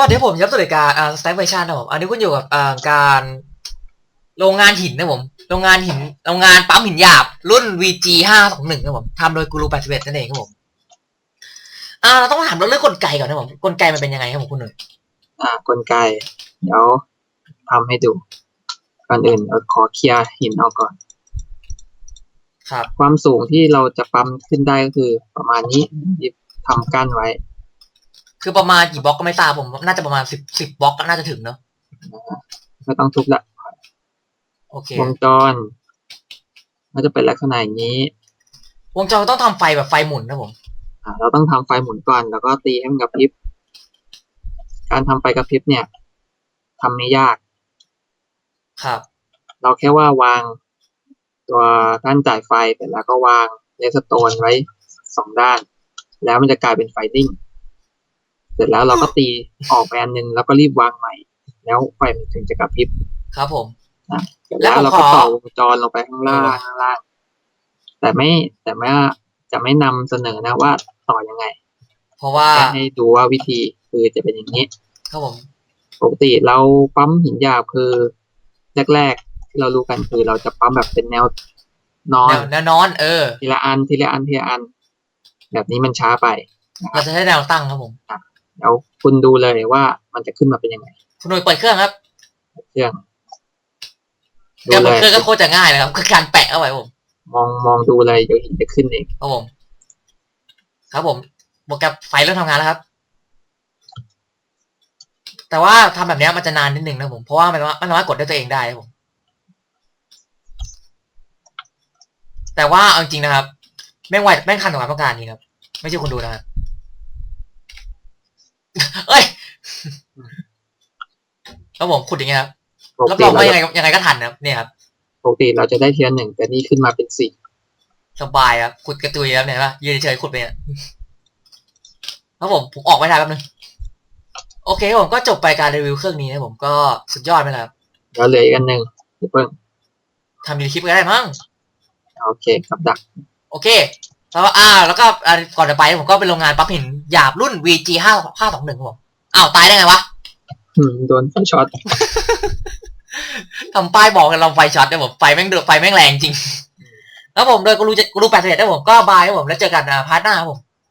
วัสดีครับผมยับสุดรายการอ่าสแต็กเวอร์ชันนะผมอันนี้คุณอยู่กับอ่าการโรงงานหินนะผมโรงงานหินโรงงานปั๊มหินหยาบ รุ่น VG ห้าสองหนึ่งนะผมทำโดยกูรูแปดสิบเอ็ดนั่นเองครับผมอ่าเราต้องถามเรื่องกลไกก่อนนะผมกลไกมันเป็นยังไงครับผมคุณหนุ่ยอ่ากลไก เดี๋ยวทำให้ดูก่อนอื่นเราขอเคลียร์หินออกก่อน ครับ ความสูงที่เราจะปั๊มขึ้นได้ก็คือประมาณนี้หยิบทำกั้นไว้ คือประมาณกี่บล็อกก็ไม่ทราบผม น่าจะประมาณสิบสิบบล็อกก็น่าจะถึงเนอะไม่ต้องทุบละโอเควงจรก็จะเป็นลักษณะอย่างนี้ วงจรต้องทำไฟแบบไฟหมุนนะผมอ่าเราต้องทำไฟหมุนก่อน แล้วก็ตีให้มันกระพริบ การทำไฟกระพริบเนี่ยทำไม่ยาก ครับ เราแค่ว่าวางตัวด้านจ่ายไฟเสร็จแล้วก็วางเลสโตนไว้สองด้าน แล้วมันจะกลายเป็นไฟดิ้ง เสร็จแล้วเราก็ตีออกไปอันนึงแล้วก็รีบวางใหม่ แล้วไฟมันถึงจะกระพริบ ครับผมเสร็จแล้แล้ววผมเราก็ขอต่อวงจรลงไปข้างล่างข้างล่าง แต่ไม่แต่ไม่จะไม่นำเสนอนะว่าต่อยังไง เพราะว่าแค่ให้ดูว่าวิธีคือจะเป็นอย่างนี้ ครับผมปกติเราปั๊มหินหยาบคือแรกๆที่เรารู้กันคือเราจะปั๊มแบบเป็นแนวนอแนนวแนวนอน เออ ทีละอันทีละอันทีละอัน แบบนี้มันช้าไปเราจะใช้แนวตั้งครับผม เดี๋ยวคุณดูเลยว่ามันจะขึ้นมาเป็นยังไง คุณหนุ่ยเปิดเครื่องครับเครื่องดูการเลเปิดยเครื่องก็โคตรจะง่ายเลยครับ คือการแปะเข้าไปผมมองมองดูเลยเดี๋ยวหินจะขึ้นเองครับผม ครับผมโปรแกรมไฟเริ่มทำงานแล้วครับ แต่ว่าทำแบบเนี้ยมันจะนานนิดนึงนะผม เพราะว่ามันว่ามันสามารถกดด้วยตัวเองได้ครับผม แต่ว่าเอาจริงๆนะครับ แม่งไวแม่งคันต่อความต้องการนี้ครับ ไม่ใช่คนดูนะครับ เอ้ยครับผมขุดอย่างเงี้ยครับปกรับติรองว่าเรายังจะไงยังไงก็ทันนะครับเนี่ยครับปกติเราจะได้ทีละหนึ่งแต่นี่ขึ้นมาเป็นสี่สบายครับขุดกระตุยครับเนี่ยว่ายืนเฉยๆขุดไปเนี่ยครับผมผมออกไม่ได้แป๊บนึงโอเคครับผมก็จบไปการรีวิวเครื่องนี้นะผมก็สุดยอดไปแล้วครับเดี๋ยวเหลืออีกอันหนึ่งเดี๋ยวเพิ่งทำดีคลิปก็ได้มั้ง โอเคกับดัก โอเคแล้วก็อ่า แล้วก็อ่าก่อนจะไปผมก็เป็นโรงงานปั๊มหิน หยาบรุ่น VG ห้าห้าสองหนึ่งผมอ้าวตายได้ไงวะอืมโดนไฟช็อตทำป้ายบอกกันเราไฟช็อตนะผมไฟแม่งเดือดไฟแม่งแรงจริง แล้วผมโดยกูรู้จะกูรู้แปดสิบเอ็ดนะผมก็บายครับผมแล้วเจอกันอ่าพาร์ทหน้าครับผม